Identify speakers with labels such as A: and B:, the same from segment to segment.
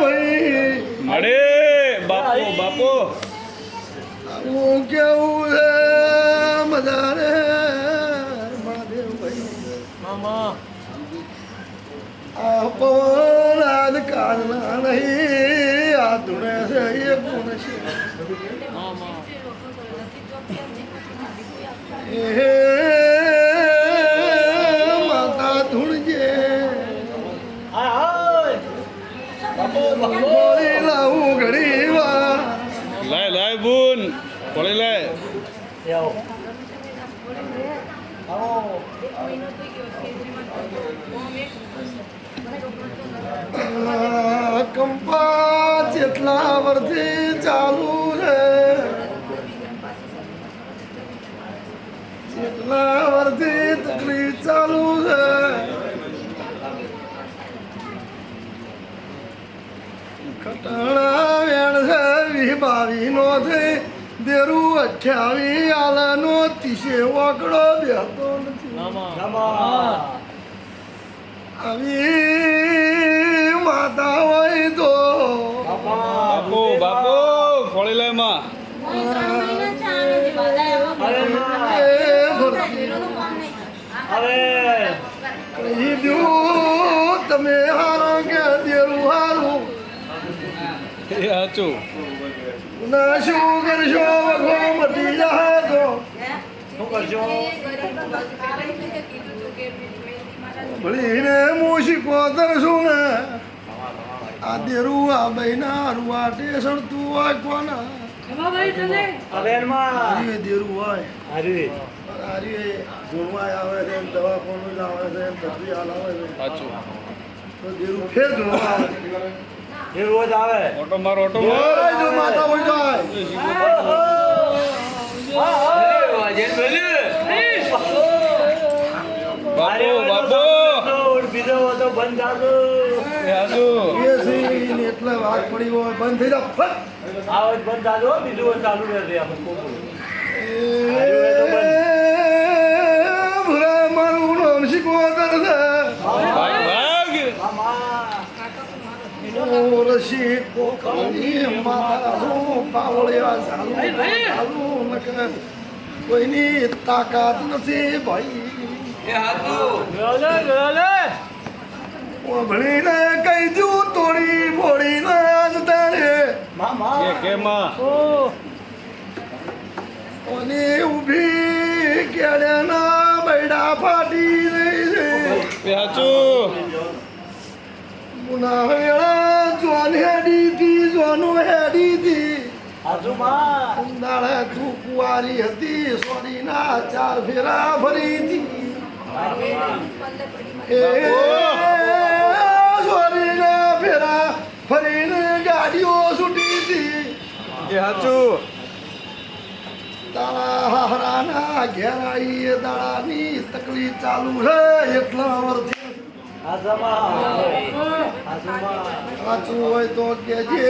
A: ભાઈ
B: મળે બાપુ બાપુ.
A: હું કેવું છે બધાને
C: મામા.
A: આ પવન આજ કાળના નહીં આ ધૂણે છે એ ગુણ છે.
C: મામા.
A: એ વાર
B: લાય લાય બુન પડી લાય.
A: કંપા જેટલા વર્ષથી ચાલુ છે. જેટલા વર્ષથી તકલીફ ચાલુ છે. ખટાણા વેણ છે વી બાવી નો થઈ દેરું અઠ્યાવી આલાનો તીસે ઓકડો બેહતો નથી. આવી માતા હોય તો
B: બાપુ બાપુ પડી લાયમાં
A: કહી દઉં તમે હારો
B: એ સાચું.
A: ના શું કરશો? વખો મટી જાય તો ભણીને મૂશીકો તરશું ને. આ દેરું આ બહેના રૂવા ટેસણ તું હોય કોના? દેરું હોય. આવે છે દવાખાનું જ આવે છે તકલીફ આવે છે. તો દેરું ફેર ધૂળમાં આવે
B: ઓટો માર ઓટો માર.
A: ઓય જો માતા હોય જાય
B: બાપુ બાપુ.
C: બીજો તો બંધ થાતો
B: એ
A: એ એટલે વાત પડી હોય બંધ થઈ જા ફટ.
C: બંધ થાતો બીજું ચાલુ રહે આપણે કોકું.
A: રસી કોકની માતા હું પાવળિયા ચાલુ ચાલુ નકર કોઈની તાકાત નથી ભાઈ. ભણીને કહી દઉં તોડી ફોડીને આજ તારે
C: મામા.
B: કે કે માં?
C: ઓ,
A: ઓની ઊભી કેળાના બૈડા ફાટી રહી છે. મુના વેળા જોન હેડી થી
C: હાચુમાં.
A: ઉંદાળે તું કુંવારી હતી સોડીના ચાર ફેરા ફરી હતી એ ફેરા ફરીને ગાડીઓ છૂટી હતી
B: એ સાચું
A: તારા હારાના ઘેરાઈ દાડાની તકલીફ ચાલુ રે એટલા વર્ષથી. સાચું હોય તો કેજે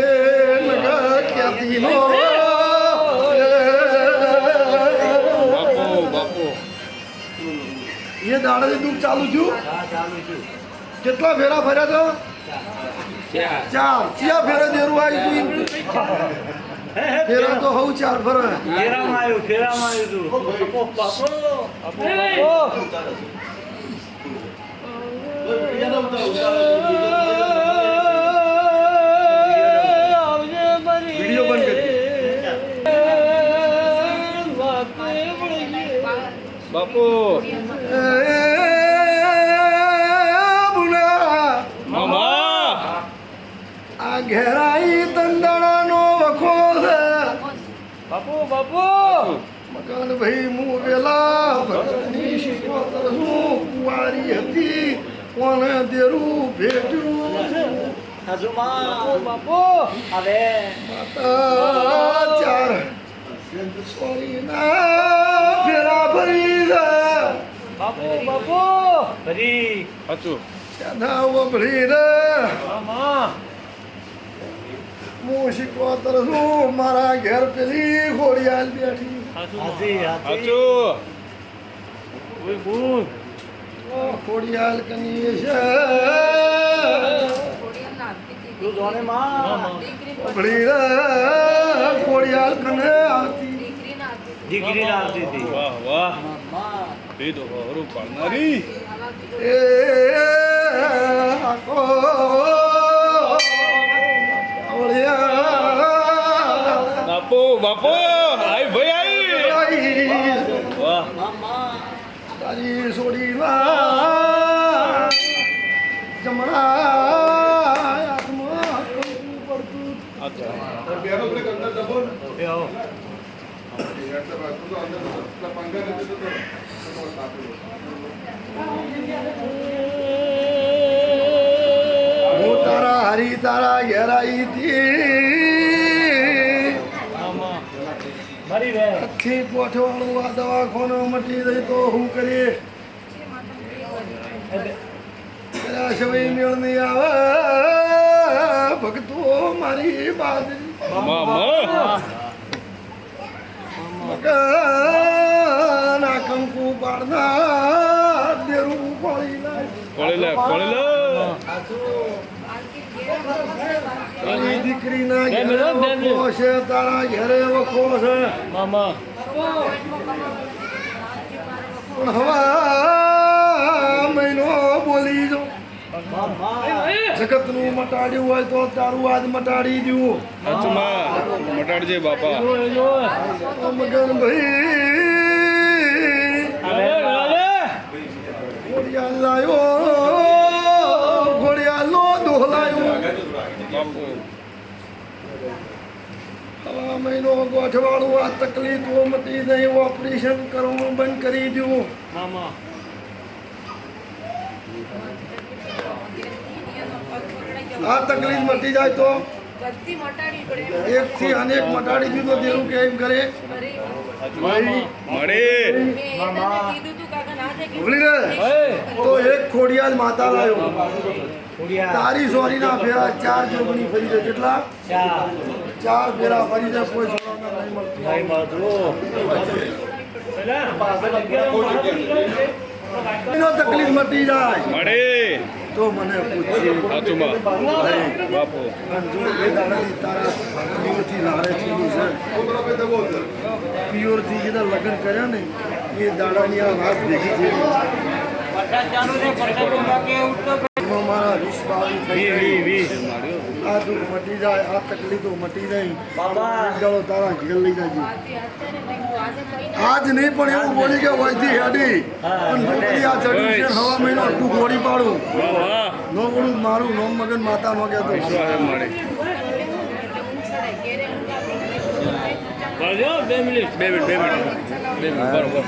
A: નગર ક્યાંથી નો
B: બાપુ બાપુ
A: એ દાડાથી દુઃખ ચાલુ થયું?
C: છું.
A: કેટલા ફેરા ફર્યા તો? ચાર. ચિયા ફેરા દેરું આવી તું. ફેરા તો હવ ચાર ફરે.
C: ફેરામાં આવ્યું, ફેરામાં આવ્યું તું.
B: બાપુ.
A: આ ઘેરાઈ તંદાણાનો વખો છે.
C: બાપુ બાપુ.
A: મકાન ભાઈ હું વેલા ભગતની શીખવતર છું કુંવારી હતી. કોને દેરું ભેટ્યું
C: હાચુમાં. બાપુ. હવે
A: માતા ચાર સોરીના ફેરા ભરી છે.
C: બાપુ બાપુ. ફરી
B: સાચું.
A: સાદા વભળી રે
C: મામા
A: હું શીખવતર છું મારા ઘેર પેલી ઘોડિયાલ બેઠી.
C: હાજી હાજી.
B: સાચું.
C: ઓય બોલ
A: ખોડિયાલ કની છે.
C: સોને માં
A: ભણીને ખોડિયાલ કને આવતી.
C: દીકરી આવતી હતી.
B: વાહ વાહ. એ તો હરું પાડનારી
A: એ આખો
B: બાપુ બાપુ આઈ ભાઈ આઈ વાહ.
A: તારી સોડીમાં હું તારા હરી તારા ઘેરાઈ થી પોઠવાળું આ દવાખાનો મટી રહી તો હું સવાઈ મેળ નહીં આવે. મારી બાજરી.
B: મામા.
A: મકાના કંકુ પાડના દેરું પાડી
B: લે કોળી લે.
A: તારી દીકરીના ઘેરે વખો છે તારા ઘરે વખો છે.
C: મામા.
A: પણ હવા મહિનો બોલી જો જગતનું મટાડ્યું હોય તો તારું આજ મટાડી દઉં
B: અચમા મટાડજે બાપા
A: ઓ મગન ભાઈ ઘોડિયાલ લાયો ઘોડિયાલો દોહલાયો
B: બાપુ
A: હવા મહિનો ગોઠવાળું આ તકલીફો મટી નહીં ઓપરેશન કરવું બંધ કરી દઉં
C: મામા
A: આ તકલીફ મટી જાય તો
D: એકથી
A: એક થી અનેક મટાડી દીધો દેવું કે એમ કરે.
D: તું
A: એક ખોડિયાલ માતા લાયો. તારી સોરી ના ફેરા ચાર જોગણી ફરી જાય. કેટલા? ચાર. ફેરા ફરી જાય. કોઈ નહીં મળતી.
C: ભાઈ માધુ
A: એનો તકલીફ મટી જાય.
B: મળે.
A: તો મને પ્યોરથી લારે પ્યોરથી જેના લગ્ન કર્યા ને એ દાડાની આ વાત ભેગી થઈ મારા વીસ બાવીસ થઈ ગઈ. આ દુઃખ મટી જાય આ તકલીફો મટી જાય.
C: બાબા.
A: ચાલો તારા ઘેર લઈ જાય
D: આજે અત્યારે મેં કીધું આજે કઈ
A: આજ નહીં પણ એવું બોલી કે વયથી હેડી. પણ નોકરી આ ચડ્યું છે હવા મહિનો તું ગોળી પાડું. નો બોલું મારું નોમ મગન માતા નો કહેતો
B: વિશ્વાસ મળે.
D: એટલે ઊંઘ ચડે ઘેરે ઊંઘ આવે.
C: બે મિનિટ.
B: બે મિનિટ બે મિનિટ બે મિનિટ બરોબર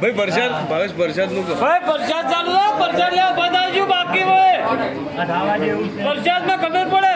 B: ભાઈ પ્રસાદ ભાવેશ પ્રસાદનું
E: ભાઈ પ્રસાદ ચાલુ છે પ્રસાદ લેવા બધા બાકી હોય. પ્રસાદમાં ખબર પડે.